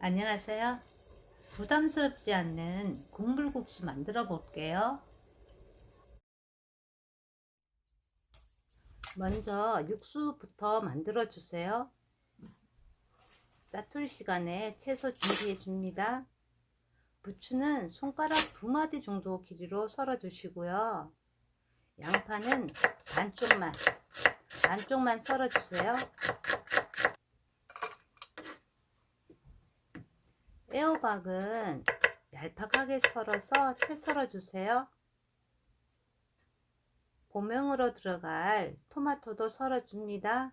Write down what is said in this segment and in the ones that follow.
안녕하세요. 부담스럽지 않는 국물국수 만들어 볼게요. 먼저 육수부터 만들어 주세요. 짜투리 시간에 채소 준비해 줍니다. 부추는 손가락 두 마디 정도 길이로 썰어 주시고요. 양파는 반쪽만, 반쪽만 썰어 주세요. 애호박은 얄팍하게 썰어서 채 썰어 주세요. 고명으로 들어갈 토마토도 썰어 줍니다.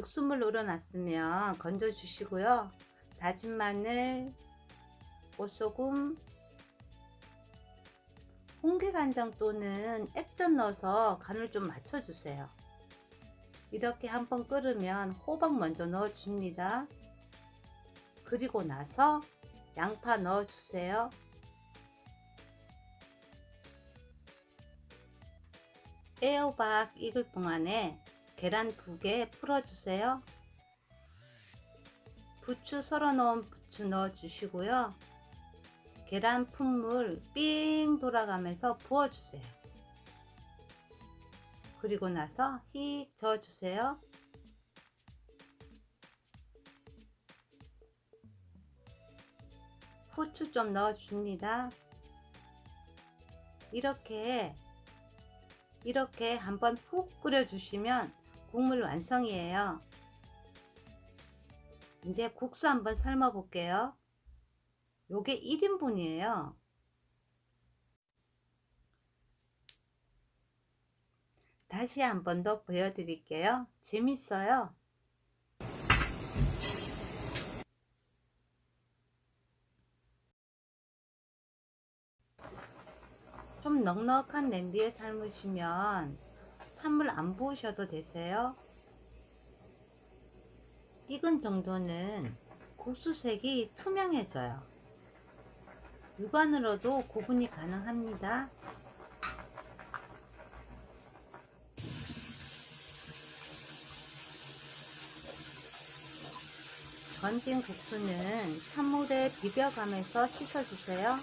육수물 우러났으면 건져 주시고요. 다진 마늘, 꽃소금, 홍게 간장 또는 액젓 넣어서 간을 좀 맞춰주세요. 이렇게 한번 끓으면 호박 먼저 넣어 줍니다. 그리고 나서 양파 넣어 주세요. 애호박 익을 동안에 계란 두개 풀어 주세요. 부추 썰어 놓은 부추 넣어 주시고요. 계란 푼물 삥 돌아가면서 부어 주세요. 그리고 나서 휙 저어 주세요. 후추 좀 넣어 줍니다. 이렇게 이렇게 한번 푹 끓여 주시면 국물 완성이에요. 이제 국수 한번 삶아 볼게요. 요게 1인분이에요. 다시 한 번 더 보여드릴게요. 재밌어요. 좀 넉넉한 냄비에 삶으시면 찬물 안 부으셔도 되세요. 익은 정도는 국수색이 투명해져요. 육안으로도 구분이 가능합니다. 건진 국수는 찬물에 비벼가면서 씻어주세요.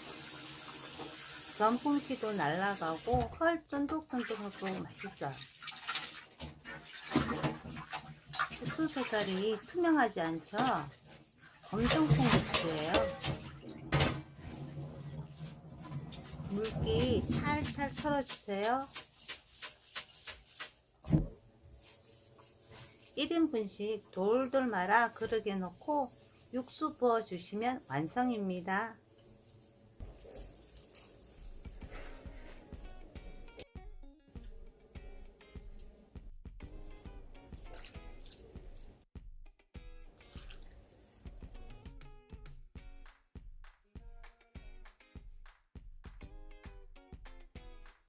전분기도 날아가고 헐 쫀득쫀득하고 맛있어요. 국수 색깔이 투명하지 않죠? 검정콩 국수예요. 물기 탈탈 털어주세요. 1인분씩 돌돌 말아 그릇에 넣고 육수 부어 주시면 완성입니다.